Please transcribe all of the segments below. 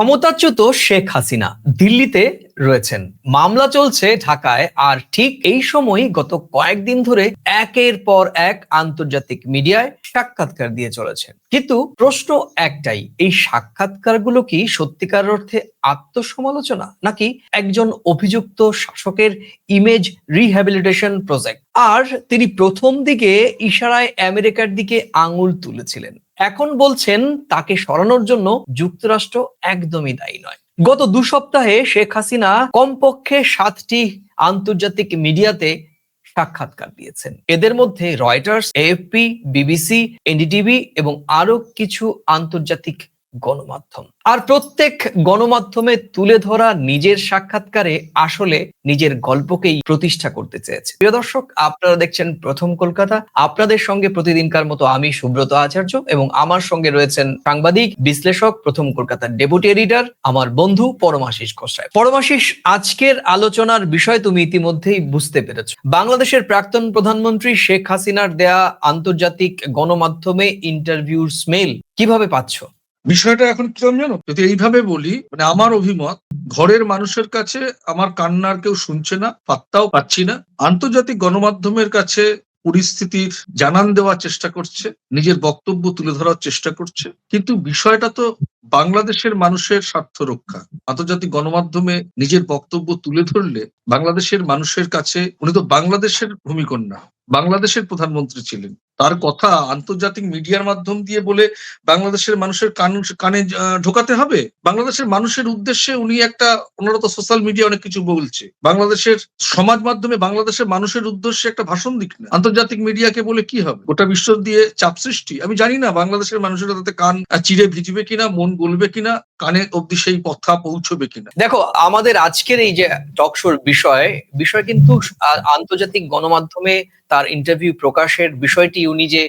ক্ষমতাচ্যুত শেখ হাসিনা দিল্লিতে রয়েছেন। মামলা চলছে ঢাকায় আর ঠিক এই সময়ই গত কয়েকদিন ধরে একের পর এক আন্তর্জাতিক মিডিয়ায় সাক্ষাৎকার দিয়ে চলেছেন কিন্তু প্রশ্ন একটাই, এই সাক্ষাৎকারগুলো কি সত্যিকার অর্থে আত্মসমালোচনা নাকি একজন অভিযুক্ত শাসকের ইমেজ রিহ্যাবিলিটেশন প্রজেক্ট আর তিনি প্রথম দিকে ইশারায় আমেরিকার দিকে আঙুল তুলেছিলেন। এখন বলছেন তাকে সরানোর জন্য যুক্তরাষ্ট্র একদমই দায়ী নয়। গত দু সপ্তাহে শেখ হাসিনা কমপক্ষে সাতটি আন্তর্জাতিক মিডিয়াতে সাক্ষাৎকার দিয়েছেন। এদের মধ্যে রয়টার্স, এএফপি, বিবিসি, এনডিটিভি এবং আরও কিছু আন্তর্জাতিক গণমাধ্যম। আর প্রত্যেক গণমাধ্যমে তুলে ধরা নিজের সাক্ষাৎকারে আসলে নিজের গল্পকেই প্রতিষ্ঠা করতে চেয়েছে। প্রিয় দর্শক, আপনারা দেখছেন প্রথম কলকাতা। আপনাদের সঙ্গে প্রতিদিনকার মতো আমি সুব্রত আচার্য এবং আমার সঙ্গে রয়েছেন সাংবাদিক, বিশ্লেষক, প্রথম কলকাতার ডেপুটি এডিটর, আমার বন্ধু পরমাশিস গোসাই পরমাশিস, আজকের আলোচনার বিষয় তুমি ইতিমধ্যেই বুঝতে পেরেছ। বাংলাদেশের প্রাক্তন প্রধানমন্ত্রী শেখ হাসিনার দেয়া আন্তর্জাতিক গণমাধ্যমে ইন্টারভিউর স্মেল কীভাবে পাচ্ছ? বিষয়টা এখন কিরম জানো? যদি এইভাবে বলি মানে আমার অভিমত, ঘরের মানুষের কাছে আমার কান্নার কেউ শুনছে না, পাত্তাও পাচ্ছি না। আন্তর্জাতিক গণমাধ্যমের কাছে পরিস্থিতির জানান দেওয়ার চেষ্টা করছে, নিজের বক্তব্য তুলে ধরার চেষ্টা করছে। কিন্তু বিষয়টা তো বাংলাদেশের মানুষের স্বার্থ রক্ষা। আন্তর্জাতিক গণমাধ্যমে নিজের বক্তব্য তুলে ধরলে বাংলাদেশের মানুষের কাছে, উনি তো বাংলাদেশের ভূমিকন্যা, বাংলাদেশের প্রধানমন্ত্রী ছিলেন। তার কথা আন্তর্জাতিক মিডিয়ার মাধ্যম দিয়ে বলে বাংলাদেশের মানুষের কান, কানে ঢোকাতে হবে? বাংলাদেশের মানুষের উদ্দেশ্যে উনি একটা ওনারা তো সোশ্যাল মিডিয়া অনেক কিছু বলছে। বাংলাদেশের সমাজ মাধ্যমে বাংলাদেশের মানুষের উদ্দেশ্যে একটা ভাষণ দিক না। আন্তর্জাতিক মিডিয়াকে বলে কি হবে? গোটা বিশ্ব দিয়ে চাপ সৃষ্টি। আমি জানি না বাংলাদেশের মানুষের তাতে কান চিরে ভিজবে কিনা, মন গলবে কিনা। কানে অব্দি সেই কথা পৌঁছবে কিনা? দেখো, আমাদের আজকের এই যে টকশোর বিষয় বিষয় কিন্তু আন্তর্জাতিক গণমাধ্যমে তার ইন্টারভিউ প্রকাশের বিষয়টি উনি যে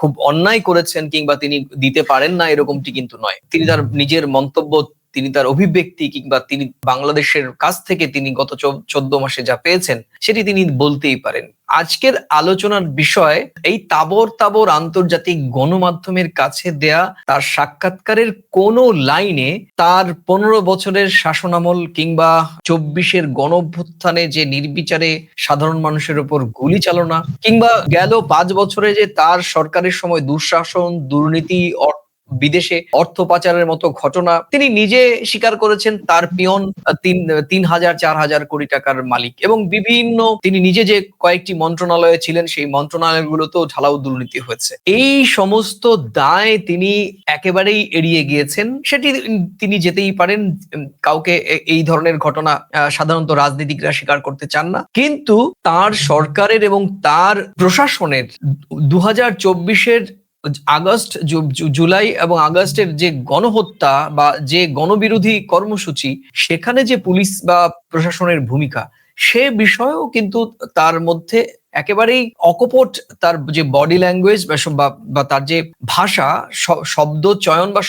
খুব অন্যায় করেছেন কিংবা তিনি দিতে পারেন না এরকমটি কিন্তু নয়। তিনি তার নিজের মন্তব্য তিনি তার অভিব্যক্তি কিংবা তিনি বাংলাদেশের কাছ থেকে তিনি গত চোদ্দ মাসে যা পেয়েছেন, সেটি তিনি বলতেই পারেন। আজকের আলোচনার বিষয়, এই তাবর তাবর আন্তর্জাতিক গণমাধ্যমের কাছে দেয়া তার সাক্ষাৎকারের কোন লাইনে তার পনেরো বছরের শাসনামল কিংবা চব্বিশের গণভ্যুত্থানে যে নির্বিচারে সাধারণ মানুষের উপর গুলি চালনা, কিংবা গেল পাঁচ বছরে যে তার সরকারের সময় দুঃশাসন, দুর্নীতি, অর্থ বিদেশে অর্থ পাচারের মতো ঘটনা। তিনি নিজে স্বীকার করেছেন, তার পিয়ন তিন তিন হাজার, চার হাজার কোটি টাকার মালিক এবং বিভিন্ন তিনি নিজে যে কয়েকটি মন্ত্রণালয়ে ছিলেন, সেই মন্ত্রণালয়গুলোতেও ঢালাও দুর্নীতি হয়েছে। এই সমস্ত দায় তিনি একেবারেই এড়িয়ে গিয়েছেন। সেটি তিনি যেতেই পারেন, কাউকে এই ধরনের ঘটনা সাধারণত রাজনীতিকরা স্বীকার করতে চান না। কিন্তু তার সরকারের এবং তার প্রশাসনের দু হাজার চব্বিশের আগস্ট জুলাই এবং আগস্টের যে গণহত্যা বা যে গণবিরোধী কর্মসূচি, সেখানে যে পুলিশ বা প্রশাসনের ভূমিকা, সে বিষয়েও কিন্তু তার মধ্যে একেবারেই অকপট তার যে বডি ল্যাঙ্গুয়েজ বা তার যে ভাষা শব্দ, চয়ন বা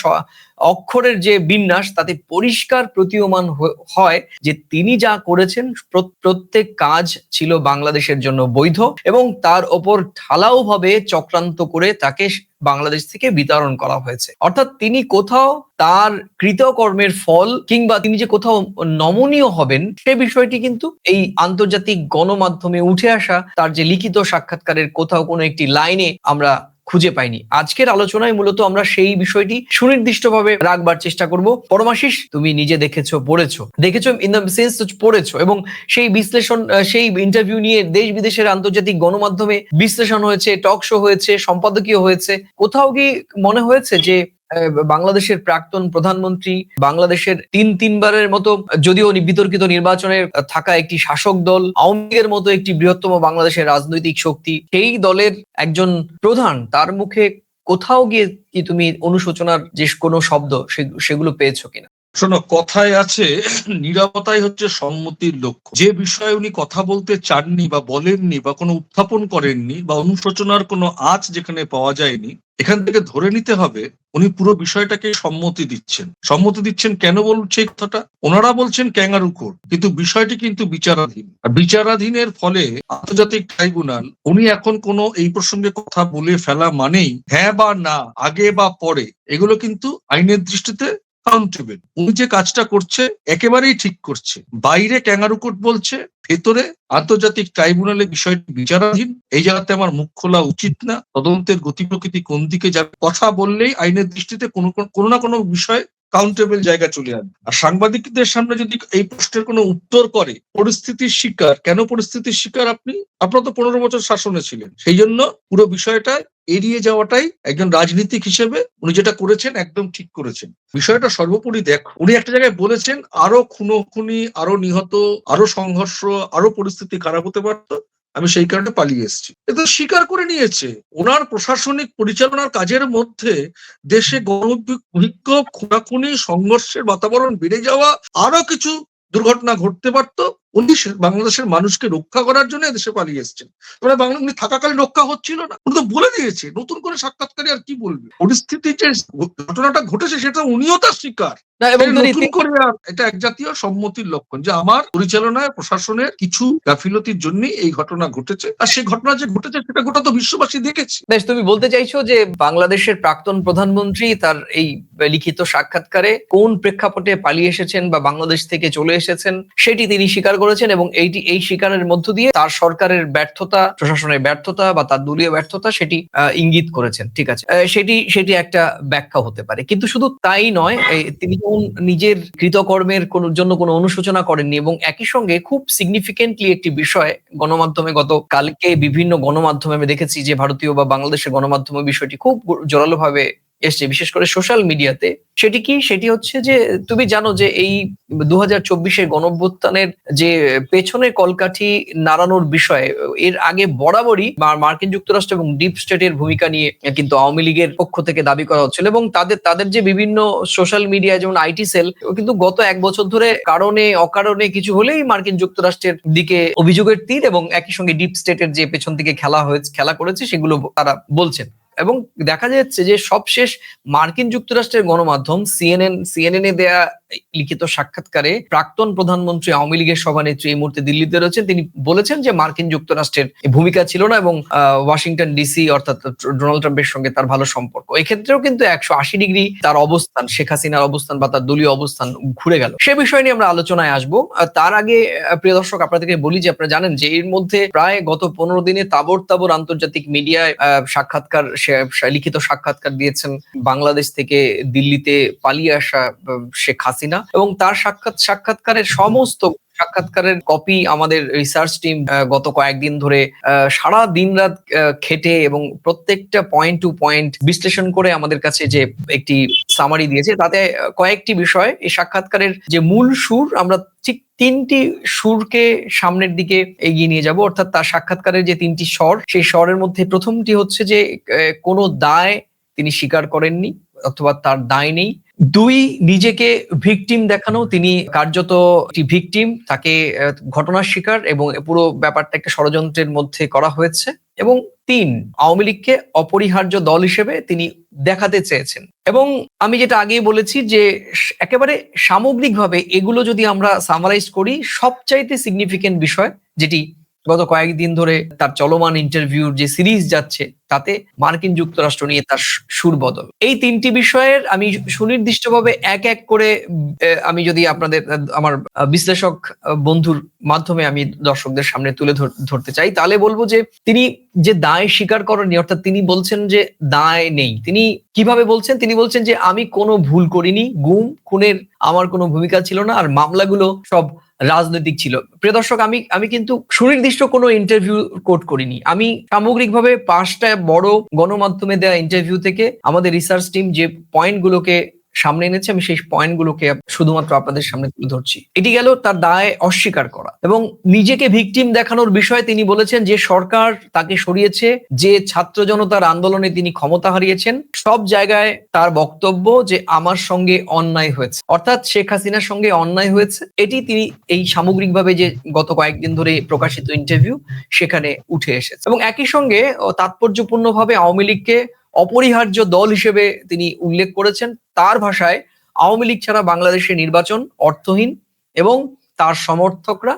অক্ষরের যে বিন্যাস, তাতে পরিষ্কার প্রতীয়মান হয় যে তিনি যা করেছেন প্র- প্রত্যেক কাজ ছিল বাংলাদেশের জন্য বৈধ এবং তার ওপর ঢালাও ভাবে চক্রান্ত করে তাকে বাংলাদেশ থেকে বিতরণ করা হয়েছে। অর্থাৎ তিনি কোথাও তার কৃতকর্মের ফল কিংবা তিনি যে কোথাও নমনীয় হবেন, সে বিষয়টি কিন্তু এই আন্তর্জাতিক গণমাধ্যমে উঠে আসা, তার যে লিখিত সাক্ষাৎকারের কোথাও কোনো একটি লাইনে আমরা খুঁজে পাইনি। আজকের আলোচনায় মূলত আমরা সেই বিষয়টি সুনির্দিষ্টভাবে রাখবার চেষ্টা করব। পরমাশিস, তুমি নিজে দেখেছ, পড়েছো। দেখেছ ইন দ্য সেন্স পড়েছো এবং সেই বিশ্লেষণ সেই ইন্টারভিউ নিয়ে দেশ বিদেশের আন্তর্জাতিক গণমাধ্যমে বিশ্লেষণ হয়েছে টক শো হয়েছে, সম্পাদকীয় হয়েছে। কোথাও কি মনে হয়েছে যে বাংলাদেশের প্রাক্তন প্রধানমন্ত্রী বাংলাদেশের তিন তিনবারের মতো, যদিও বিতর্কিত নির্বাচনে থাকা একটি শাসক দল, আওয়ামী লীগের মতো একটি বৃহত্তম বাংলাদেশের রাজনৈতিক শক্তি, সেই দলের একজন প্রধান, তার মুখে কোথাও গিয়ে কি তুমি অনুশোচনার যে কোনো শব্দ সেগুলো পেয়েছ কিনা? শোনো, কথায় আছে নিরাপত্তাই হচ্ছে সম্মতির লক্ষ্য। যে বিষয়ে উনি কথা বলতে চাননি বা বলেননি বা কোনো উত্থাপন করেননি বা অনুশোচনার কোনো আঁচ যেখানে পাওয়া যায়নি, এখান থেকে ধরে নিতে হবে, উনি পুরো বিষয়টাকে সম্মতি দিচ্ছেন। সম্মতি দিচ্ছেন কেন বলছে এই কথাটা? ওনারা বলছেন ক্যাঙ্গারু কোর্ট কিন্তু বিষয়টি কিন্তু বিচারাধীন। আর বিচারাধীনের ফলে আন্তর্জাতিক ট্রাইব্যুনাল, উনি এখন কোনো এই প্রসঙ্গে কথা বলে ফেলা মানেই হ্যাঁ বা না, আগে বা পরে, এগুলো কিন্তু আইনের দৃষ্টিতে কাউন্টেবল উনি যে কাজটা করছে, একেবারেই ঠিক করছে। বাইরে ক্যাঙ্গারু কোর্ট বলছে, ভেতরে আন্তর্জাতিক ট্রাইব্যুনালে বিষয়টি বিচারাধীন। এই জায়গাতে আমার মুখ খোলা উচিত না। তদন্তের গতি প্রকৃতি কোন দিকে যাবে? কথা বললেই আইনের দৃষ্টিতে কোনো না কোনো বিষয় কাউন্টেবল জায়গা চলে আসবে আর সাংবাদিকদের সামনে যদি এই প্রশ্নের কোনো উত্তর করে, পরিস্থিতির শিকার, কেন পরিস্থিতির শিকার আপনি? আপনারা তো পনেরো বছর শাসনে ছিলেন। সেই জন্য পুরো বিষয়টা এড়িয়ে যাওয়াটাই একজন রাজনীতিক হিসেবে উনি যেটা করেছেন একদম ঠিক করেছেন। বিষয়টা সর্বোপরি দেখ, উনি একটা জায়গায় বলেছেন, আরও খুনো খুনি আরও নিহত, আরও সংঘর্ষ, আরও পরিস্থিতি খারাপ হতে পারতো আমি সেই কারণে পালিয়ে এসেছি। এ তো স্বীকার করে নিয়েছে, ওনার প্রশাসনিক পরিচালনার কাজের মধ্যে দেশে গণবিক্ষোভ খুনাখুনি, সংঘর্ষের বাতাবরণ বেড়ে যাওয়া, আরও কিছু দুর্ঘটনা ঘটতে পারত। উনি বাংলাদেশের মানুষকে রক্ষা করার জন্য দেশে পালিয়ে এসেছেন। এবার বাংলা উনি থাকাকালীন রক্ষা হচ্ছিল না। উনি তো বলে দিয়েছে নতুন করে সাক্ষাৎকারী আর কি বলবে? পরিস্থিতি যে ঘটনাটা ঘটেছে সেটা উনিও তার শিকার। এবং এটা নতুন করে এটা এক জাতীয় সম্মতির লক্ষণ যে আমার পরিচালনায় প্রশাসনের কিছু গাফিলতির জন্য এই ঘটনা ঘটেছে। আর সেই ঘটনা যে ঘটেছে সেটা গোটা তো বিশ্ববাসী দেখেছে। বেশ তুমি বলতে চাইছো যে বাংলাদেশের প্রাক্তন প্রধানমন্ত্রী তার এই লিখিত সাক্ষাৎকারে কোন প্রেক্ষাপটে পালিয়ে এসেছেন বা বাংলাদেশ থেকে চলে এসেছেন সেটি তিনি স্বীকার করেছেন এবং এইটি এই শিকারের মধ্য দিয়ে তার সরকারের ব্যর্থতা, প্রশাসনের ব্যর্থতা বা তার দলীয় ব্যর্থতা সেটি ইঙ্গিত করেছেন। ঠিক আছে। সেটি সেটি একটা ব্যাখ্যা হতে পারে। কিন্তু শুধু তাই নয় তিনি যেমন নিজের কৃতকর্মের কোন, জন্য কোনো অনুশোচনা করেননি এবং একই সঙ্গে খুব সিগনিফিকেন্টলি একটি বিষয় গণমাধ্যমে গত কালকে বিভিন্ন গণমাধ্যমে আমি দেখেছি যে ভারতীয় বা বাংলাদেশের গণমাধ্যমে বিষয়টি খুব জোরালো ভাবে এসছে, বিশেষ করে সোশ্যাল মিডিয়াতে সেটি কি? সেটি হচ্ছে যে, তুমি জানো যে এই দু হাজার চব্বিশের গণঅভ্যুত্থানের যে পেছনে কলকাঠি নাড়ানোর বিষয়ে, এর আগে বরাবরই মার্কিন যুক্তরাষ্ট্র এবং ডিপ স্টেটের ভূমিকা নিয়ে কিন্তু আওয়ামী লীগের পক্ষ থেকে দাবি করা হচ্ছিল এবং তাদের তাদের যে বিভিন্ন সোশ্যাল মিডিয়া যেমন আইটি সেল কিন্তু গত এক বছর ধরে কারণে, অকারণে কিছু হলেই মার্কিন যুক্তরাষ্ট্রের দিকে অভিযোগের তীর এবং একই সঙ্গে ডিপ স্টেটের যে পেছন থেকে খেলা হয়েছে, খেলা করেছে, সেগুলো তারা বলছেন। এবং দেখা যাচ্ছে যে সবশেষ মার্কিন যুক্তরাষ্ট্রের গণমাধ্যম সিএনএন সিএনএন এ দেয়া লিখিত সাক্ষাৎকারে প্রাক্তন প্রধানমন্ত্রী আওয়ামী লীগের সভানেত্রী এই মুহূর্তে দিল্লিতে রয়েছেন। তিনি বলেছেন যে মার্কিন যুক্তরাষ্ট্রের ভূমিকা ছিল না এবং ওয়াশিংটন ডিসি অর্থাৎ ডোনাল্ড ট্রাম্পের সঙ্গে তার ভালো সম্পর্ক। এক্ষেত্রেও কিন্তু একশো আশি ডিগ্রি তার অবস্থান, শেখ হাসিনার অবস্থান বা তার দলীয় অবস্থান ঘুরে গেল। সে বিষয় নিয়ে আমরা আলোচনায় আসব। তার আগে প্রিয় দর্শক, আপনাদেরকে বলি যে আপনারা জানেন যে এর মধ্যে প্রায় গত পনেরো দিনে তাবর তাবর আন্তর্জাতিক মিডিয়ায় সাক্ষাৎকার লিখিত সাক্ষাৎকার দিয়েছেন বাংলাদেশ থেকে দিল্লিতে পালিয়ে আসা শেখ হাসিনা। এবং তার সাক্ষাৎ, সাক্ষাৎকারের সমস্ত সাক্ষাৎকারের কপি আমাদের রিসার্চ টিম গত কয়েকদিন ধরে সারা দিন রাত খেটে এবং প্রত্যেকটা পয়েন্ট টু পয়েন্ট বিশ্লেষণ করে আমাদের কাছে যে একটি সামারি দিয়েছে, তাতে কয়েকটি বিষয়, এই সাক্ষাৎকারের যে মূল সুর, আমরা ঠিক তিনটি সুরকে সামনের দিকে এগিয়ে নিয়ে যাব, অর্থাৎ তার সাক্ষাৎকারের যে তিনটি স্বর, সেই স্বরের মধ্যে প্রথমটি হচ্ছে যে কোনো দায় তিনি স্বীকার করেননি, অথবা তার দায় নেই। দুই নিজেকে ভিকটিম দেখানো, তিনি কার্যত ভিকটিম তাকে ঘটনার শিকার এবং পুরো ব্যাপারটা একটা ষড়যন্ত্রের মধ্যে করা হয়েছে এবং তিন, আওয়ামী লীগকে অপরিহার্য দল হিসেবে তিনি দেখাতে চেয়েছেন। এবং আমি যেটা আগেই বলেছি যে একেবারে সামগ্রিকভাবে এগুলো যদি আমরা সামারাইজ করি, সবচাইতে সিগনিফিকেন্ট বিষয় যেটি গত কয়েকদিন ধরে তার চলমান ইন্টারভিউর যে সিরিজ যাচ্ছে, তাতে মার্কিন যুক্তরাষ্ট্র নিয়ে তার সুর বদল। এই তিনটি বিষয়ের আমি সুনির্দিষ্টভাবে এক এক করে আমি যদি আপনাদের আমার বিশ্লেষক বন্ধুর মাধ্যমে আমি দর্শকদের সামনে তুলে ধর- ধরতে চাই, তাহলে বলব যে তিনি যে দায় স্বীকার করেননি, অর্থাৎ তিনি বলছেন যে দায় নেই। তিনি কীভাবে বলছেন? তিনি বলছেন যে, আমি কোনো ভুল করিনি, গুম, খুনের আমার কোনো ভূমিকা ছিল না, আর মামলাগুলো সব রাজনৈতিক ছিল। প্রিয় দর্শক, আমি আমি কিন্তু সুনির্দিষ্ট কোনো ইন্টারভিউ কোট করিনি। আমি সামগ্রিকভাবে পাঁচটা বড় গণমাধ্যমে দেওয়া ইন্টারভিউ থেকে আমাদের রিসার্চ টিম যে পয়েন্টগুলোকে সামনে এনেছে, আমি সেই পয়েন্টগুলোকে শুধুমাত্র আপনাদের সামনে তুলে ধরছি। এটি গেল তার দায় অস্বীকার করা এবং নিজেকে ভিকটিম দেখানোর বিষয়ে তিনি বলেছেন যে সরকার তাকে সরিয়েছে, যে ছাত্র জনতার আন্দোলনে তিনি ক্ষমতা হারিয়েছেন, সব জায়গায় তার বক্তব্য যে আমার সঙ্গে অন্যায় হয়েছে। অর্থাৎ শেখ হাসিনার সঙ্গে অন্যায় হয়েছে, এটি তিনি এই সামগ্রিকভাবে যে গত কয়েকদিন ধরে প্রকাশিত ইন্টারভিউ সেখানে উঠে এসেছে। এবং একই সঙ্গে তাৎপর্যপূর্ণভাবে আওয়ামী লীগকে অপরিহার্য দল হিসেবে তিনি উল্লেখ করেছেন। তার ভাষায় আওয়ামী লীগ ছাড়া বাংলাদেশের নির্বাচন অর্থহীন এবং তার সমর্থকরা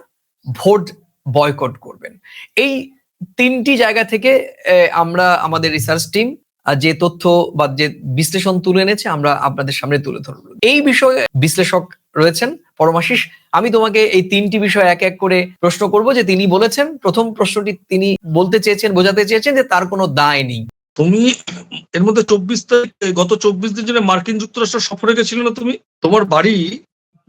ভোট বয়কট করবেন। এই তিনটি জায়গা থেকে আমরা আমাদের রিসার্চ টিম যে তথ্য বা যে বিশ্লেষণ তুলে এনেছে, আমরা আপনাদের সামনে তুলে ধরবো। এই বিষয়ে বিশ্লেষক রয়েছেন পরমাশিস। আমি তোমাকে এই তিনটি বিষয় এক এক করে প্রশ্ন করব যে তিনি বলেছেন, প্রথম প্রশ্নটি তিনি বলতে চেয়েছেন, বোঝাতে চেয়েছেন যে তার কোনো দায় নেই। তুমি এর মধ্যে চব্বিশ তারিখ গত চব্বিশ দিন মার্কিন যুক্তরাষ্ট্র সফরে গেছিলে না তুমি? তোমার বাড়ি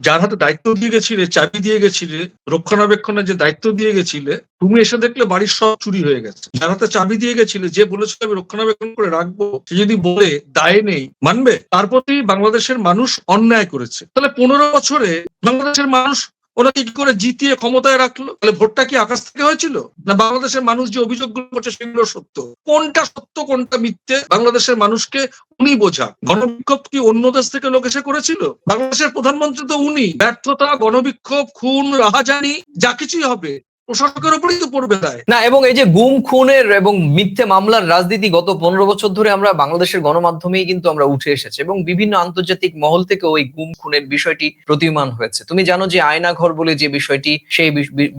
যার হাতে দায়িত্ব দিয়ে গেছিলে, চাবি দিয়ে গেছিলে, রক্ষণাবেক্ষণের যে দায়িত্ব দিয়ে গেছিলে, তুমি এসে দেখলে বাড়ির সব চুরি হয়ে গেছে। যার হাতে চাবি দিয়ে গেছিলে, যে বলেছিল আমি রক্ষণাবেক্ষণ করে রাখব, সে যদি বলে দায় নেই, মানবে? তার প্রতি বাংলাদেশের মানুষ অন্যায় করেছে। তাহলে পনেরো বছরে বাংলাদেশের মানুষ ওনাকে কি করে জিতিয়ে ক্ষমতায় রাখল? তাহলে ভোটটা কি আকাশ থেকে হয়েছিল? না বাংলাদেশের মানুষ যে অভিযোগগুলো করছে সেগুলো সত্য? কোনটা সত্য, কোনটা মিথ্যে, বাংলাদেশের মানুষকে উনি বোঝা গণবিক্ষোভ কি অন্য দেশ থেকে লোক এসে করেছিল? বাংলাদেশের প্রধানমন্ত্রী তো উনি। ব্যর্থতা, গণবিক্ষোভ, খুন, রাহাজানি, যা কিছুই হবে। প্রশাসকের উপরেই তো পড়বে না এবং এই যে গুম খুনের এবং মিথ্যে মামলার রাজনীতি গত পনেরো বছর ধরে আমরা বাংলাদেশের গণমাধ্যমেই কিন্তু আমরা উঠে এসেছে এবং বিভিন্ন আন্তর্জাতিক মহল থেকেও এই গুম খুনের বিষয়টি প্রতিমান হয়েছে। তুমি জানো যে আয়নাঘর বলে যে বিষয়টি সেই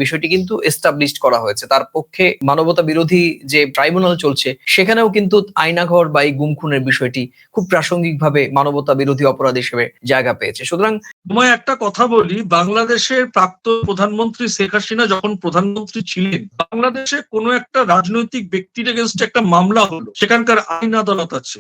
বিষয়টি কিন্তু এস্টাবলিশড করা হয়েছে। তার পক্ষে মানবতা বিরোধী যে ট্রাইব্যুনাল চলছে সেখানেও কিন্তু আয়নাঘর বা এই গুম খুনের বিষয়টি খুব প্রাসঙ্গিকভাবে মানবতা বিরোধী অপরাধ হিসেবে জায়গা পেয়েছে। সুতরাং তোমায় একটা কথা বলি বাংলাদেশের প্রাক্তন প্রধানমন্ত্রী শেখ হাসিনা যখন প্রধানমন্ত্রী ছিলেন বাংলাদেশে কোনো একটা রাজনৈতিক ব্যক্তির এগেনস্ট একটা মামলা হলো সেখানকার আইন আদালত আছে।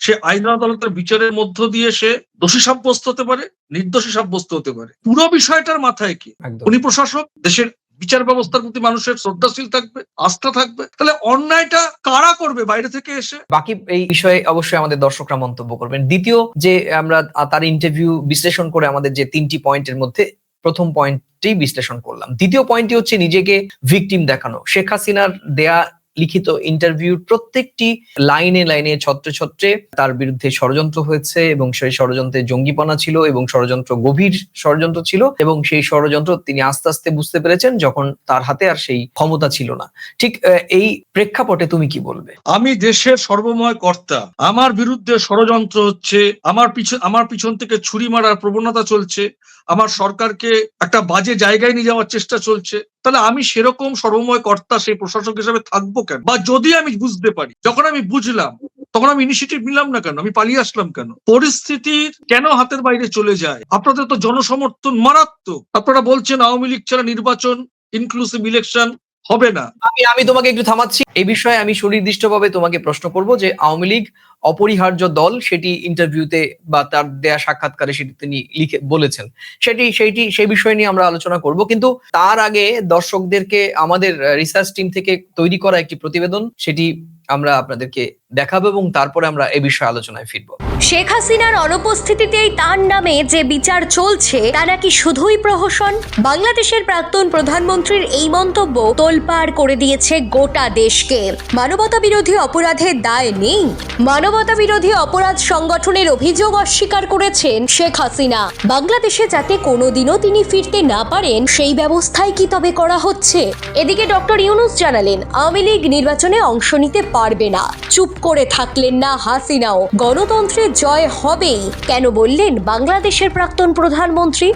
সে আইন আদালতের বিচারের মধ্য দিয়ে সে দোষী সাব্যস্ত হতে পারে নির্দোষী সাব্যস্ত হতে পারে। পুরো বিষয়টার মাথায় কি? উনি প্রশাসক দেশের বিচার ব্যবস্থার প্রতি মানুষের শ্রদ্ধাশীল থাকবে আস্থা থাকবে। তাহলে অন্যায়টা কারা করবে বাইরে থেকে এসে? বাকি এই বিষয়ে অবশ্যই আমাদের দর্শকরা মন্তব্য করবেন। দ্বিতীয় যে আমরা তার ইন্টারভিউ বিশ্লেষণ করে আমাদের যে তিনটি পয়েন্টের মধ্যে প্রথম পয়েন্টটি বিশ্লেষণ করলাম। দ্বিতীয় পয়েন্টটি হচ্ছে নিজেকে ভিকটিম দেখানো। শেখ হাসিনার দেয়া লিখিত ইন্টারভিউ প্রত্যেকটি লাইনে লাইনে ছত্রে ছত্রে তার বিরুদ্ধে ষড়যন্ত্র হয়েছে এবং সেই ষড়যন্ত্রে জঙ্গিপনা ছিল এবং ষড়যন্ত্র গভীর ষড়যন্ত্র ছিল এবং সেই ষড়যন্ত্র তিনি আস্তে আস্তে বুঝতে পেরেছেন যখন তার হাতে আর সেই ক্ষমতা ছিল না। ঠিক এই প্রেক্ষাপটে তুমি কি বলবে? আমি দেশের সর্বময় কর্তা। আমার বিরুদ্ধে ষড়যন্ত্র হচ্ছে, আমার পিছন আমার পিছন থেকে ছুরি মারার প্রবণতা চলছে, আমার সরকারকে একটা বাজে জায়গায় নিয়ে যাওয়ার চেষ্টা চলছে। তাহলে আমি সেরকম সর্বময় কর্তা, সেই প্রশাসক হিসেবে থাকব কেন? বা যদি আমি বুঝতে পারি, যখন আমি বুঝলাম, তখন আমি ইনিশিয়েটিভ নিলাম না কেন? আমি পালিয়ে আসলাম কেন? পরিস্থিতির কেন হাতের বাইরে চলে যায়? আপনাদের তো জনসমর্থন মারাত্মক। আপনারা বলছেন আওয়ামী লীগ ছাড়া নির্বাচন ইনক্লুসিভ ইলেকশন হবে না। আমি আমি তোমাকে একটু থামাচ্ছি। এই বিষয়ে আমি সুনির্দিষ্টভাবে তোমাকে প্রশ্ন করব যে আওয়ামী লীগ অপরিহার্য দল সেটি ইন্টারভিউতে বা তার দেয়া সাক্ষাৎকারে সেটি তিনি লিখে বলেছেন। সেটি, সেইটি, সেই বিষয় নিয়ে আমরা আলোচনা করব। কিন্তু তার আগে দর্শকদেরকে আমাদের রিসার্চ টিম থেকে তৈরি করা একটি প্রতিবেদন, সেটি আমরা আপনাদেরকে দেখাবো এবং তারপরে আমরা এ বিষয়ে আলোচনায় ফিরবো। শেখ হাসিনার অনুপস্থিতিতেই তার নামে যে বিচার চলছে, তা নাকি শুধুই প্রহসন? বাংলাদেশের প্রাক্তন প্রধানমন্ত্রীর এই মন্তব্য তোলপাড় করে দিয়েছে গোটা দেশকে। মানবতা বিরোধী অপরাধের দায় নেই। মানবতা বিরোধী অপরাধ সংগঠনের অভিযোগ অস্বীকার করেছেন শেখ হাসিনা। বাংলাদেশে যাতে কোনোদিনও তিনি ফিরতে না পারেন, সেই ব্যবস্থাই কি তবে করা হচ্ছে? এদিকে ডক্টর ইউনুস জানালেন, আওয়ামী লীগ নির্বাচনে অংশ নিতে পারবে না। চুপ করে থাকলেন না হাসিনাও। গণতন্ত্রের জয় হবেই। কেন বললেন বাংলাদেশের প্রাক্তন প্রধানমন্ত্রী?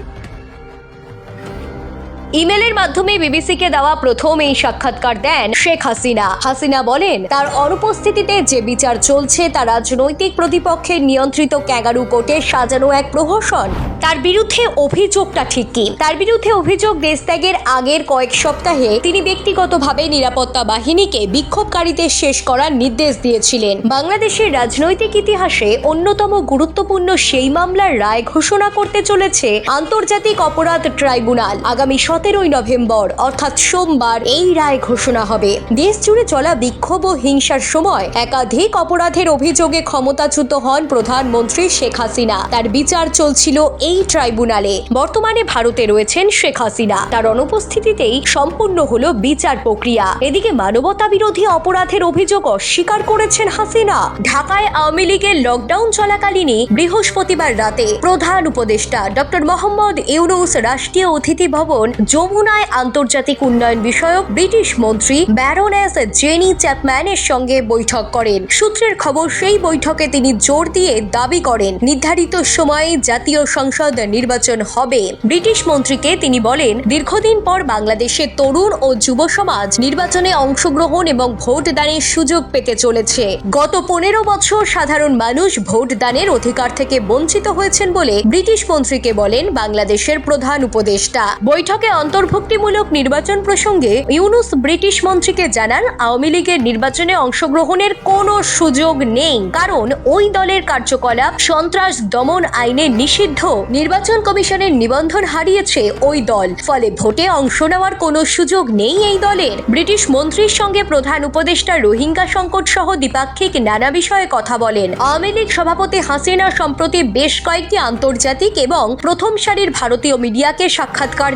ইমেলের মাধ্যমে বিবিসিকে দেওয়া প্রথম এই সাক্ষাৎকার দেন শেখ হাসিনা। হাসিনা বলেন, তার অনুপস্থিতিতে যে বিচার চলছে, তা রাজনৈতিক প্রতিপক্ষের নিয়ন্ত্রিত ক্যাগারু কোর্টে সাজানো এক প্রহসন। তার বিরুদ্ধে অভিযোগটা ঠিক কি? তার বিরুদ্ধে অভিযোগ দেশত্যাগের আগের কয়েক সপ্তাহে তিনি ব্যক্তিগতভাবে নিরাপত্তা বাহিনীকে বিক্ষোভকারীদের শেষ করার নির্দেশ দিয়েছিলেন। বাংলাদেশের রাজনৈতিক ইতিহাসে অন্যতম গুরুত্বপূর্ণ সেই মামলার রায় ঘোষণা করতে চলেছে আন্তর্জাতিক অপরাধ ট্রাইব্যুনাল। আগামী সতেরোই নভেম্বর, অর্থাৎ সোমবার, এই রায় ঘোষণা হবে। দেশ জুড়ে চলা বিক্ষোভ ও হিংসার সময় একাধিক অপরাধের অভিযোগে ক্ষমতাচ্যুত হন প্রধানমন্ত্রী শেখ হাসিনা। তার বিচার চলছিল এই ট্রাইব্যুনালে। বর্তমানে ভারতে রয়েছেন শেখ হাসিনা। তার অনুপস্থিতিতেই সম্পূর্ণ হলো বিচার প্রক্রিয়া। এদিকে মানবতা বিরোধী অপরাধের অভিযোগ অস্বীকার করেছেন হাসিনা। ঢাকায় আওয়ামী লীগের লকডাউন চলাকালীনই বৃহস্পতিবার রাতে প্রধান উপদেষ্টা ডক্টর মোহাম্মদ ইউনুস রাষ্ট্রীয় অতিথি ভবন যমুনায় আন্তর্জাতিক উন্নয়ন বিষয়ক ব্রিটিশ মন্ত্রী ব্যারোনেস জেনি চ্যাপম্যানের সঙ্গে বৈঠক করেন। সূত্রের খবর, সেই বৈঠকে তিনি জোর দিয়ে দাবি করেন, নির্ধারিত সময়ে জাতীয় সংসদ নির্বাচন হবে। ব্রিটিশ মন্ত্রীকে তিনি বলেন, দীর্ঘদিন পর বাংলাদেশের তরুণ ও যুব সমাজ নির্বাচনে অংশগ্রহণ এবং ভোট দানের সুযোগ পেতে চলেছে। গত পনেরো বছর সাধারণ মানুষ ভোট দানের অধিকার থেকে বঞ্চিত হয়েছেন বলে ব্রিটিশ মন্ত্রীকে বলেন বাংলাদেশের প্রধান উপদেষ্টা। বৈঠকে অন্তর্ভুক্তিমূলক নির্বাচন প্রসঙ্গে ইউনুস ব্রিটিশ মন্ত্রীকে জানান, আওয়ামী লীগের নির্বাচনে অংশগ্রহণের কোনো সুযোগ নেই। কারণ ওই দলের কার্যকলাপ সন্ত্রাস দমন আইনে নিষিদ্ধ। নির্বাচন কমিশনের নিবন্ধন হারিয়েছে ওই দল। ফলে ভোটে অংশ নেওয়ার কোনো সুযোগ নেই এই দলের। ব্রিটিশ মন্ত্রীর সঙ্গে প্রধান উপদেষ্টা রোহিঙ্গা সংকট সহ দ্বিপাক্ষিক নানা বিষয়ে কথা বলেন। আওয়ামী লীগ সভাপতি হাসিনা সম্প্রতি বেশ কয়েকটি আন্তর্জাতিক এবং প্রথম সারির ভারতীয় মিডিয়াকে সাক্ষাৎকার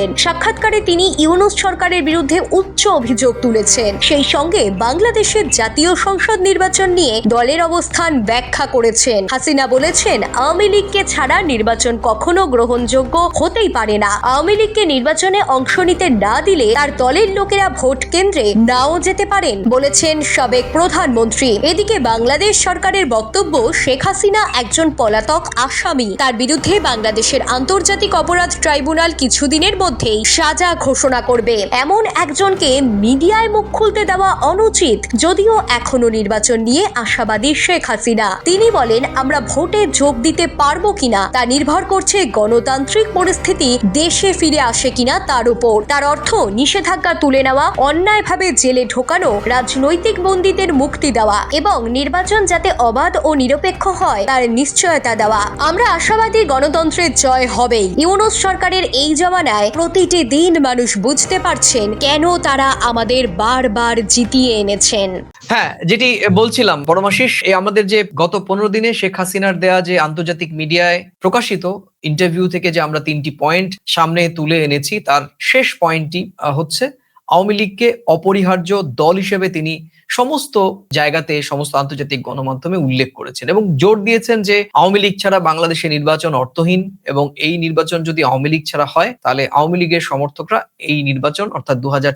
দিয়েছেন সাক্ষাৎকারে তিনি ইউনুস সরকারের বিরুদ্ধে উচ্চ অভিযোগ তুলেছেন। সেই সঙ্গে বাংলাদেশের জাতীয় সংসদ নির্বাচন নিয়ে দলের অবস্থান ব্যাখ্যা করেছেন। হাসিনা বলেছেন, আওয়ামী লীগকে ছাড়া নির্বাচন কখনো গ্রহণযোগ্য হতেই পারে না। আওয়ামী লীগকে নির্বাচনে অংশ নিতে না দিলে তার দলের লোকেরা ভোট কেন্দ্রে নাও যেতে পারেন, বলেছেন সাবেক প্রধানমন্ত্রী। এদিকে বাংলাদেশ সরকারের বক্তব্য, শেখ হাসিনা একজন পলাতক আসামি। তার বিরুদ্ধে বাংলাদেশের আন্তর্জাতিক অপরাধ ট্রাইব্যুনাল কিছুদিনের মধ্যেই সাজা ঘোষণা করবে। এমন একজনকে মিডিয়ায় মুখ খুলতে দেওয়া অনুচিত, যদিও এখনও নির্বাচন নিয়ে আশাবাদী শেখ হাসিনা। তিনি বলেন, আমরা ভোটে যোগ দিতে পারব কিনা, তা নির্ভর করছে গণতান্ত্রিক পরিস্থিতি, দেশে ফিরে আসে কিনা তার উপর। তার অর্থ, নিষেধাজ্ঞা তুলে নেওয়া, অন্যায়ভাবে জেলে ঢোকানো, রাজনৈতিক বন্দীদের মুক্তি দেওয়া এবং নির্বাচন যাতে অবাধ ও নিরপেক্ষ হয়, তার নিশ্চয়তা দেওয়া। আমরা আশাবাদী গণতন্ত্রের জয় হবেই। ইউনুস সরকারের এই জমানায় প্রতিটি দিন মানুষ বুঝতে পারছেন কেন তারা আমাদের বারবার জিতিয়ে এনেছেন। হ্যাঁ যেটি বলছিলাম, পরমাশিস, এই আমাদের যে গত পনেরো দিনে শেখ হাসিনার দেয়া যে আন্তর্জাতিক মিডিয়ায় প্রকাশিত ইন্টারভিউ থেকে যে আমরা তিনটি পয়েন্ট সামনে তুলে এনেছি, তার শেষ পয়েন্টটি হচ্ছে আওয়ামী লীগকে অপরিহার্য দল হিসেবে তিনি সমস্ত জায়গাতে, সমস্ত আন্তর্জাতিক গণমাধ্যমে উল্লেখ করেছেন এবং জোর দিয়েছেন যে আওয়ামী লীগ ছাড়া বাংলাদেশে নির্বাচন অর্থহীন এবং এই নির্বাচন যদি আওয়ামী লীগ ছাড়া হয়, তাহলে আওয়ামী লীগের সমর্থকরা এই নির্বাচন, অর্থাৎ দু হাজার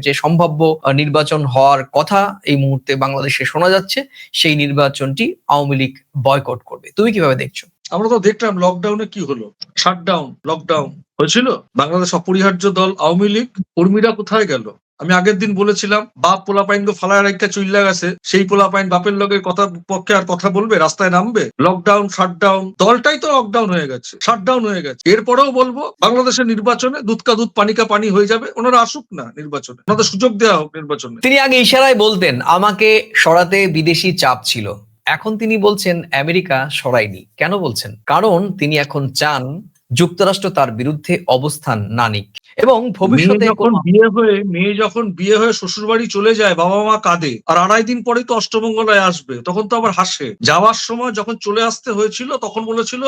যে সম্ভাব্য নির্বাচন হওয়ার কথা এই মুহূর্তে বাংলাদেশে শোনা যাচ্ছে, সেই নির্বাচনটি আওয়ামী লীগ বয়কট করবে। তুমি কীভাবে দেখছ? আমরা তো দেখলাম লকডাউনে কি হলো? শাটডাউন লকডাউন হয়েছিল? বাংলাদেশ অপরিহার্য দল, আওয়ামী লীগ, কর্মীরা কোথায় গেল? আমি আগের দিন বলেছিলাম, বাপ পোলাপাইন তো ফালায় রাখতে চুইল্লা গেছে, সেই পোলাপাইন বাপের লোকের কথা, পক্ষে আর কথা বলবে, রাস্তায় নামবে? লকডাউন শাটডাউন দলটাই তো লকডাউন হয়ে গেছে শাটডাউন হয়ে গেছে। এরপরেও বলব, বাংলাদেশের নির্বাচনে দুধকা দুধ, পানিকা পানি হয়ে যাবে, ওনারা আসুক না নির্বাচনে। ওনাদের সুযোগ দেওয়া হোক নির্বাচনে। তিনি আগে ইশারায় বলতেন, আমাকে সরাতে বিদেশি চাপ ছিল। এখন তিনি বলছেন আমেরিকা সরাইনি কেন বলছেন? কারণ তিনি এখন চান যুক্তরাষ্ট্র তার বিরুদ্ধে অবস্থান নানিক এবং ভবিষ্যতে এখন যখন বিয়ে হয়ে মেয়ে যখন বিয়ে হয়ে শ্বশুর বাড়ি চলে যায় বাবা মা কাঁদে আর আড়াই দিন পরেই তো অষ্টমঙ্গলায় আসবে তখন তো আবার হাসে। যাওয়ার সময় যখন চলে আসতে হয়েছিল তখন বলেছিল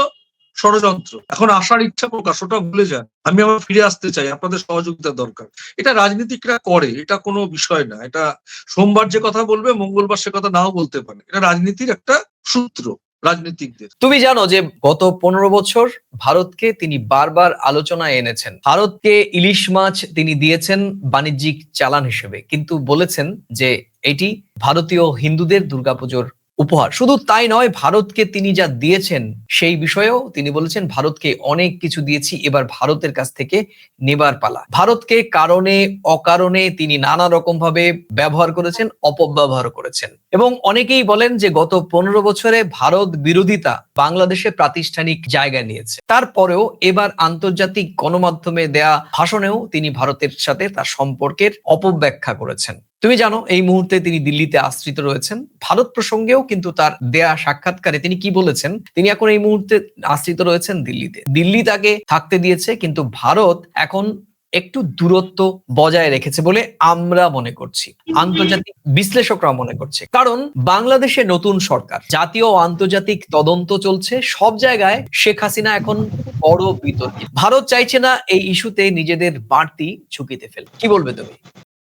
ষড়যন্ত্র। এখন আসার ইচ্ছা প্রকাশ, ওটা ভুলে যান। আমি আমার ফিরে আসতে চাই, আপনাদের সহযোগিতা দরকার। এটা রাজনীতিকরা করে, এটা কোনো বিষয় না। এটা সোমবার যে কথা বলবে, মঙ্গলবার সে কথা নাও বলতে পারে। এটা রাজনীতির একটা সূত্র, রাজনীতিকদের। তুমি জানো যে গত পনেরো বছর ভারতকে তিনি বারবার আলোচনায় এনেছেন। ভারতকে ইলিশ মাছ তিনি দিয়েছেন বাণিজ্যিক চালান হিসেবে। কিন্তু বলেছেন যে এটি ভারতীয় হিন্দুদের দুর্গাপুজোর উপহার। শুধু তাই নয়, ভারতকে তিনি যা দিয়েছেন সেই বিষয়েও তিনি বলেছেন, ভারতকে অনেক কিছু দিয়েছি, এবার ভারতের কাছ থেকে নেবার পালা। ভারতকে কারণে, অকারণে তিনি নানা রকম ভাবে ব্যবহার করেছেন, অপব্যবহার করেছেন। এবং অনেকেই বলেন যে গত পনেরো বছরে ভারত বিরোধিতা বাংলাদেশে প্রাতিষ্ঠানিক জায়গা নিয়েছে। তারপরেও এবার আন্তর্জাতিক গণমাধ্যমে দেয়া ভাষণেও তিনি ভারতের সাথে তার সম্পর্কের অপব্যাখ্যা করেছেন। তুমি জানো, এই মুহূর্তে তিনি দিল্লিতে আশ্রিত রয়েছেন। ভারত প্রসঙ্গেও কিন্তু তার দেয়া সাক্ষাৎকারে তিনি কি বলেছেন, তিনি এখন এই মুহূর্তে আশ্রিত রয়েছেন দিল্লিতে। দিল্লি তাকে থাকতে দিয়েছে, কিন্তু ভারত এখন একটু দূরত্ব বজায় রেখেছে বলে আমরা মনে করছি। আন্তর্জাতিক বিশ্লেষকরা মনে করছে। কারণ বাংলাদেশে নতুন সরকার, জাতীয় আন্তর্জাতিক তদন্ত চলছে, সব জায়গায় শেখ হাসিনা এখন বড় বিতর্কিত। ভারত চাইছে না এই ইস্যুতে নিজেদের বাড়তি ঝুঁকিতে ফেল কি বলবে তুমি?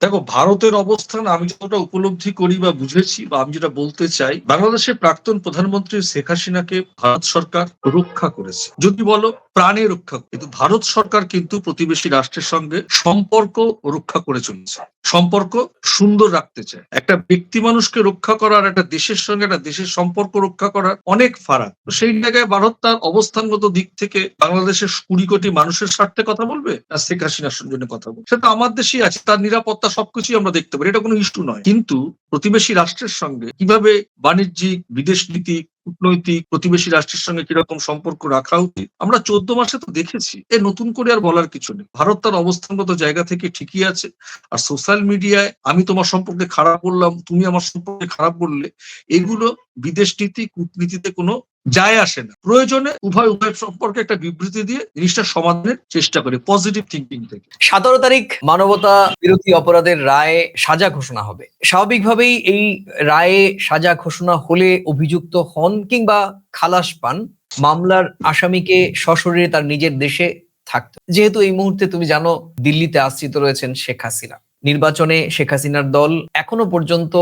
দেখো, ভারতের অবস্থান আমি যতটা উপলব্ধি করি বা বুঝেছি বা আমি যেটা বলতে চাই, বাংলাদেশের প্রাক্তন প্রধানমন্ত্রী শেখ হাসিনাকে ভারত সরকার রক্ষা করেছে। যদি বলো, প্রাণে রক্ষা কিন্তু ভারত সরকার কিন্তু প্রতিবেশী রাষ্ট্রের সঙ্গে সম্পর্ক রক্ষা করে চলেছে। সম্পর্ক সুন্দর রাখতে চায়। একটা ব্যক্তি মানুষকে রক্ষা করার, একটা দেশের সঙ্গে একটা দেশের সম্পর্ক রক্ষা করার অনেক ফারাক। সেই জায়গায় ভারত তার অবস্থানগত দিক থেকে বাংলাদেশের কুড়ি কোটি মানুষের স্বার্থে কথা বলবে, না শেখ হাসিনার জন্য কথা বলবে? সেটা আমার দেশেই আছে, তার নিরাপত্তা সবকিছুই আমরা দেখতে পারি, এটা কোনো ইস্যু নয়। কিন্তু প্রতিবেশী রাষ্ট্রের সঙ্গে কীভাবে বাণিজ্যিক বিদেশ নীতি কূটনৈতিক প্রতিবেশী রাষ্ট্রের সঙ্গে কীরকম সম্পর্ক রাখা উচিত, আমরা চোদ্দ মাসে তো দেখেছি। এ নতুন করে আর বলার কিছু নেই। ভারত তার অবস্থানগত জায়গা থেকে ঠিকই আছে। আর সোশ্যাল মিডিয়ায় আমি তোমার সম্পর্কে খারাপ বললাম, তুমি আমার সম্পর্কে খারাপ বললে, এগুলো বিদেশ নীতি কূটনীতিতে কোনো যায় আসে না। প্রয়োজনে উভয় উভয় সম্পর্কে একটা বিবৃতি দিয়ে জিনিসটা সমাধানের চেষ্টা করে পজিটিভ থিঙ্কিং থেকে। সতেরো তারিখ মানবতা বিরোধী অপরাধের রায়ে সাজা ঘোষণা হবে। স্বাভাবিকভাবেই এই রায়ে সাজা ঘোষণা হলে অভিযুক্ত হন কিংবা খালাস পান, মামলার আসামিকে সশরীরে তার নিজের দেশে থাকতে যেহেতু এই মুহূর্তে তুমি জানো, দিল্লিতে আশ্রিত রয়েছেন শেখ হাসিনা। নির্বাচনে শেখ হাসিনার দল এখনও পর্যন্ত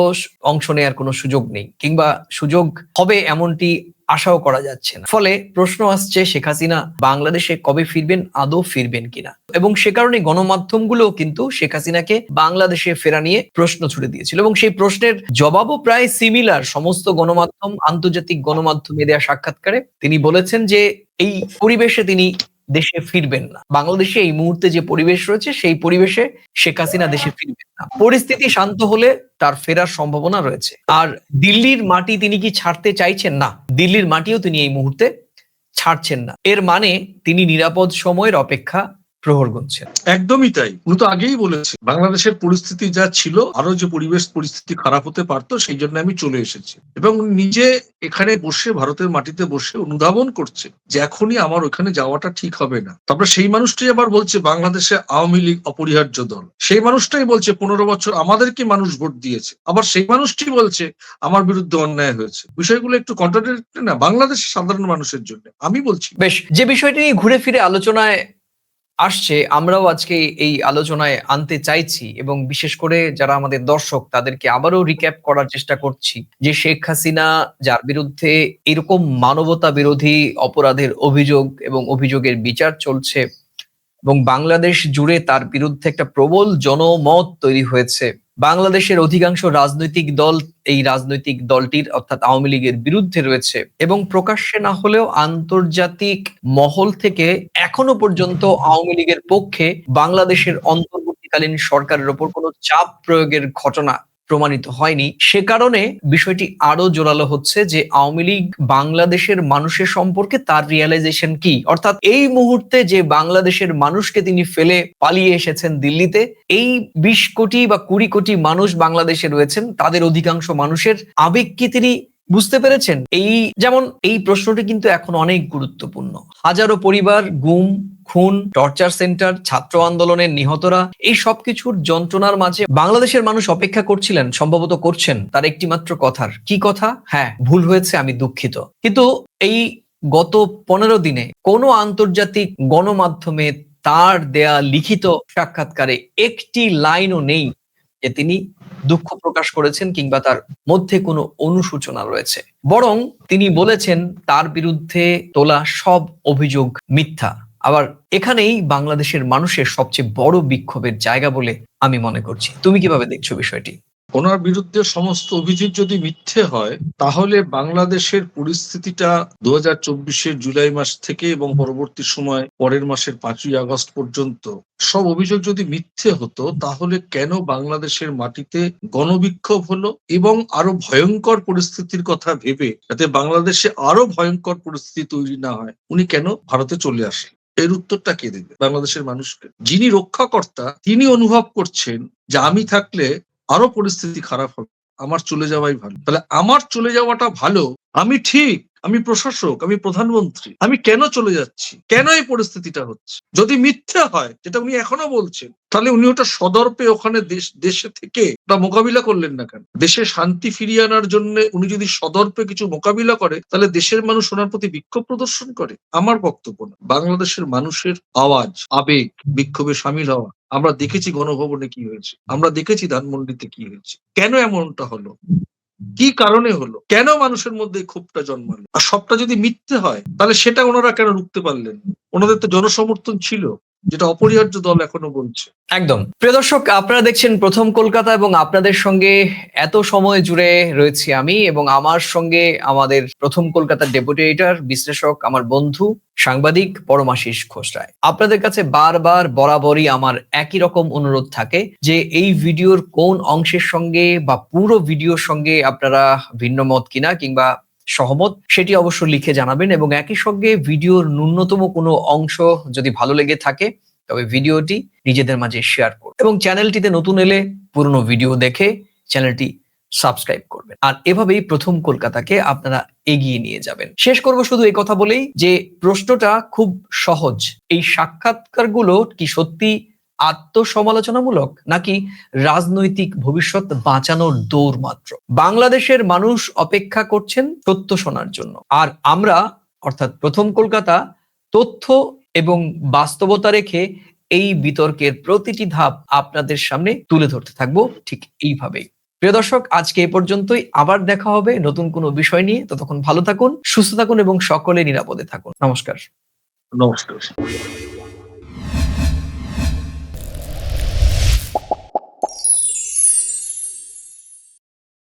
অংশ নেওয়ার কোনো সুযোগ নেই, কিংবা সুযোগ হবে এমনটি আশাও করা যাচ্ছে না। ফলে প্রশ্ন আসছে, শেখ হাসিনা বাংলাদেশে কবে ফিরবেন, আদৌ ফিরবেন কিনা? এবং সে কারণে গণমাধ্যমগুলো কিন্তু শেখ হাসিনাকে বাংলাদেশে ফেরা নিয়ে প্রশ্ন ছুড়ে দিয়েছিল। এবং সেই প্রশ্নের জবাবও প্রায় সিমিলার সমস্ত গণমাধ্যম, আন্তর্জাতিক গণমাধ্যমে দেওয়া সাক্ষাৎকারে তিনি বলেছেন যে, এই পরিবেশে তিনি দেশে ফিরবেন না। বাংলাদেশে এই মুহূর্তে যে পরিবেশ রয়েছে, সেই পরিবেশে শেখ হাসিনা দেশে ফিরবেন না। পরিস্থিতি শান্ত হলে তার ফেরার সম্ভাবনা রয়েছে। আর দিল্লির মাটি তিনি কি ছাড়তে চাইছেন? না, দিল্লির মাটিও তিনি এই মুহূর্তে ছাড়ছেন না। এর মানে তিনি নিরাপদ সময়ের অপেক্ষা প্রহর গুনছেন। একদমই তাই। উনি তো আগেই বলেছে বাংলাদেশের পরিস্থিতি যা ছিল আরও যে পরিবেশ পরিস্থিতি খারাপ হতে পারতো সেই জন্য আমি চলে এসেছি। এবং নিজে এখানে বসে ভারতের মাটিতে বসে অনুধাবন করছে যে এখনই আমার ওখানে যাওয়াটা ঠিক হবে না। তারপরে সেই মানুষটাই আবার বলছে বাংলাদেশে আওয়ামী লীগ অপরিহার্য দল। সেই মানুষটাই বলছে পনেরো বছর আমাদেরকে মানুষ ভোট দিয়েছে। আবার সেই মানুষটি বলছে আমার বিরুদ্ধে অন্যায় হয়েছে। বিষয়গুলো একটু কন্ট্রাডিক্টরি না বাংলাদেশের সাধারণ মানুষের জন্য। আমি বলছি বেশ যে বিষয়টি নিয়ে ঘুরে ফিরে আলোচনায় আসছে, আমরাও আজকে এই আলোচনায় আনতে চাইছি এবং বিশেষ করে যারা আমাদের দর্শক, তাদেরকে আবারও রিক্যাপ করার চেষ্টা করছি যে শেখ হাসিনা, যার বিরুদ্ধে এরকম মানবতা বিরোধী অপরাধের অভিযোগ এবং অভিযোগের বিচার চলছে এবং বাংলাদেশ জুড়ে তার বিরুদ্ধে একটা প্রবল জনমত তৈরি হয়েছে। বাংলাদেশের অধিকাংশ রাজনৈতিক দল এই রাজনৈতিক দলটির, অর্থাৎ আওয়ামী লীগের বিরুদ্ধে রয়েছে এবং প্রকাশ্যে না হলেও আন্তর্জাতিক মহল থেকে এখনও পর্যন্ত আওয়ামী লীগের পক্ষে বাংলাদেশের অন্তর্বর্তীকালীন সরকারের ওপর কোনো চাপ প্রয়োগের ঘটনা প্রমাণিত হয়নি। সে কারণে বিষয়টি আরও জোরালো হচ্ছে যে আওয়ামী লীগ বাংলাদেশের মানুষের সম্পর্কে তার রিয়ালাইজেশন কি? অর্থাৎ এই মুহূর্তে যে বাংলাদেশের মানুষকে তিনি ফেলে পালিয়ে এসেছেন দিল্লিতে, এই বিশ কোটি বা কুড়ি কোটি মানুষ বাংলাদেশে রয়েছেন, তাদের অধিকাংশ মানুষের আবেগ কি তিনি বুঝতে পেরেছেন? এই, যেমন এই প্রশ্নটি কিন্তু এখন অনেক গুরুত্বপূর্ণ। হাজারো পরিবার গুম খুন, টর্চার সেন্টার, ছাত্র আন্দোলনের নিহতরা, এই সবকিছুর যন্ত্রণার মাঝে বাংলাদেশের মানুষ অপেক্ষা করছিলেন, সম্ভবত করছেন, তার একটি মাত্র কথার। কি কথা? হ্যাঁ ভুল হয়েছে, আমি দুঃখিত। কিন্তু এই গত পনেরো দিনে কোনো আন্তর্জাতিক গণমাধ্যমে তার দেয়া লিখিত সাক্ষাৎকারে একটি লাইনও নেই যে তিনি দুঃখ প্রকাশ করেছেন কিংবা তার মধ্যে কোনো অনুশোচনা রয়েছে। বরং তিনি বলেছেন, তার বিরুদ্ধে তোলা সব অভিযোগ মিথ্যা। আবার এখানেই বাংলাদেশের মানুষের সবচেয়ে বড় বিক্ষোভের জায়গা বলে আমি মনে করছি। তুমি কীভাবে দেখছ বিষয়টি? ওনার বিরুদ্ধে সমস্ত অভিযোগ যদি মিথ্যে হয়, তাহলে বাংলাদেশের পরিস্থিতিটা দু হাজার জুলাই মাস থেকে এবং পরবর্তী সময় পরের মাসের পাঁচই আগস্ট পর্যন্ত সব অভিযোগ যদি মিথ্যে হতো, তাহলে কেন বাংলাদেশের মাটিতে গণবিক্ষোভ হলো এবং আরও ভয়ঙ্কর পরিস্থিতির কথা ভেবে যাতে বাংলাদেশে আরও ভয়ঙ্কর পরিস্থিতি তৈরি না হয়? উনি কেন ভারতে চলে আসেন? এর উত্তরটা কে দেবে? বাংলাদেশের মানুষকে। যিনি রক্ষাকর্তা, তিনি অনুভব করছেন যে আমি থাকলে আরও পরিস্থিতি খারাপ হবে। আমার চলে যাওয়াই ভালো। তাহলে আমার চলে যাওয়াটা ভালো, আমি ঠিক। আমি প্রশাসক, আমি প্রধানমন্ত্রী, আমি কেন চলে যাচ্ছি? কেন এই পরিস্থিতিটা হচ্ছে? যদি মিথ্যা হয়, যেটা উনি এখনও বলছেন, তাহলে উনি ওটা সদর্পে ওখানে দেশ, দেশে থেকে ওটা মোকাবিলা করলেন না কেন? দেশে শান্তি ফিরিয়ে আনার জন্য উনি যদি সদর্পে কিছু মোকাবিলা করে, তাহলে দেশের মানুষ ওনার প্রতি বিক্ষোভ প্রদর্শন করে? আমার বক্তব্য না। বাংলাদেশের মানুষের আওয়াজ, আবেগ, বিক্ষোভে সামিল হওয়া, আমরা দেখেছি গণভবনে কি হয়েছে, আমরা দেখেছি ধানমন্ডিতে কি হয়েছে। কেন এমনটা হলো? কি কারণে হলো? কেন মানুষের মধ্যে ক্ষোভটা জন্মালো? আর সবটা যদি মিথ্যে হয়, তাহলে সেটা ওনারা কেন রুখতে পারলেন ওনাদের তো জনসমর্থন ছিল। যেটা অপরিহার্য দল এখনও বলছে। একদম। প্রিয় দর্শক, আপনারা দেখছেন প্রথম কলকাতা এবং আপনাদের সঙ্গে এত সময় জুড়ে রয়েছি আমি এবং আমার সঙ্গে আমাদের প্রথম কলকাতার ডেপুটি এডিটর, বিশ্লেষক, আমার বন্ধু, সাংবাদিক পরমাশিস ঘোষরায় আপনাদের কাছে বারবার বরাবরই আমার একই রকম অনুরোধ থাকে যে এই ভিডিওর কোন অংশের সঙ্গে বা পুরো ভিডিওর সঙ্গে আপনারা ভিন্ন মত কিনা কিংবা সহমত, সেটি অবশ্য লিখে জানাবেন এবং একই সঙ্গে ভিডিওর ন্যূনতম কোনো অংশ যদি ভালো লেগে থাকে, তবে ভিডিওটি নিজেদের মাঝে শেয়ার করুন এবং চ্যানেলটিতে নতুন এলে পুরনো ভিডিও দেখে চ্যানেলটি সাবস্ক্রাইব করবেন। আর এভাবেই প্রথম কলকাতাকে আপনারা এগিয়ে নিয়ে যাবেন। শেষ করব শুধু এই কথা বলেই যে প্রশ্নটা খুব সহজ। এই সাক্ষাৎকারগুলো কি সত্যি আত্মসমালোচনামূলক নাকি রাজনৈতিক ভবিষ্যৎ বাঁচানোর দৌড় মাত্র? বাংলাদেশের মানুষ অপেক্ষা করছেন সত্য শোনার জন্য। আর আমরা, অর্থাৎ প্রথম কলকাতা, তথ্য এবং বাস্তবতা রেখে এই বিতর্কের প্রতিটি ধাপ আপনাদের সামনে তুলে ধরতে থাকব ঠিক এইভাবেই। প্রিয় দর্শক, আজকে এ পর্যন্তই। আবার দেখা হবে নতুন কোনো বিষয় নিয়ে। ততক্ষণ ভালো থাকুন, সুস্থ থাকুন এবং সকলে নিরাপদে থাকুন। নমস্কার। নমস্কার।